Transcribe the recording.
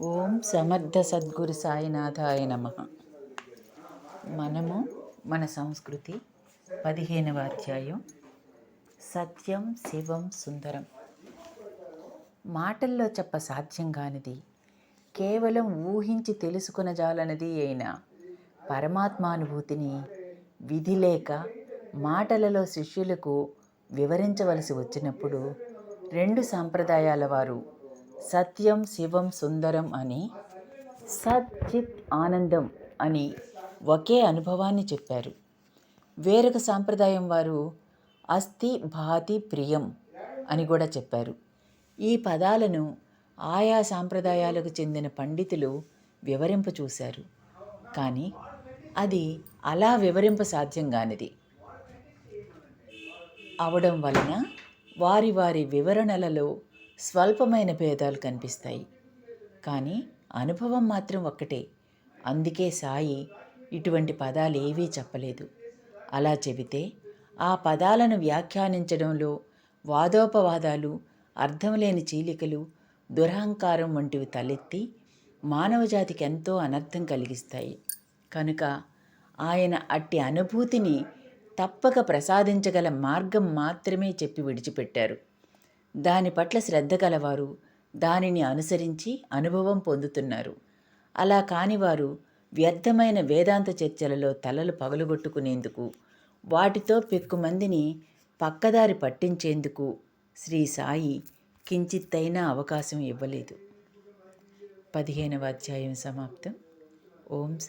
ఓం సమర్థ సద్గురు సాయినాథాయ నమ. మనము మన సంస్కృతి పదిహేనవ అధ్యాయం. సత్యం శివం సుందరం. మాటల్లో చెప్ప సాధ్యం కానిది కేవలం ఊహించి తెలుసుకునజాలనది అయిన పరమాత్మానుభూతిని విధి లేక మాటలలో శిష్యులకు వివరించవలసి వచ్చినప్పుడు రెండు సాంప్రదాయాల వారు సత్యం శివం సుందరం అని సచ్చిత్ ఆనందం అని ఒకే అనుభవాన్ని చెప్పారు. వేరొక సాంప్రదాయం వారు అస్థి భాతి ప్రియం అని కూడా చెప్పారు. ఈ పదాలను ఆయా సాంప్రదాయాలకు చెందిన పండితులు వివరింప చూశారు. కానీ అది అలా వివరింప సాధ్యం కానిది. అవడం వలన వారి వారి వివరణలలో స్వల్పమైన భేదాలు కనిపిస్తాయి. కానీ అనుభవం మాత్రం ఒక్కటే. అందుకే సాయి ఇటువంటి పదాలు ఏవీ చెప్పలేదు. అలా చెబితే ఆ పదాలను వ్యాఖ్యానించడంలో వాదోపవాదాలు అర్థం లేని చీలికలు దురహంకారం వంటివి తలెత్తి మానవజాతికి ఎంతో అనర్థం కలిగిస్తాయి. కనుక ఆయన అట్టి అనుభూతిని తప్పక ప్రసాదించగల మార్గం మాత్రమే చెప్పి విడిచిపెట్టారు. దాని పట్ల శ్రద్ధ గలవారు దానిని అనుసరించి అనుభవం పొందుతున్నారు. అలా కానివారు వ్యర్థమైన వేదాంత చర్చలలో తలలు పగలగొట్టుకునేందుకు వాటితో పెక్కుమందిని పక్కదారి పట్టించేందుకు శ్రీ సాయి కించిత్తైనా అవకాశం ఇవ్వలేదు. పదిహేనవ అధ్యాయం సమాప్తం. ఓం సాయి.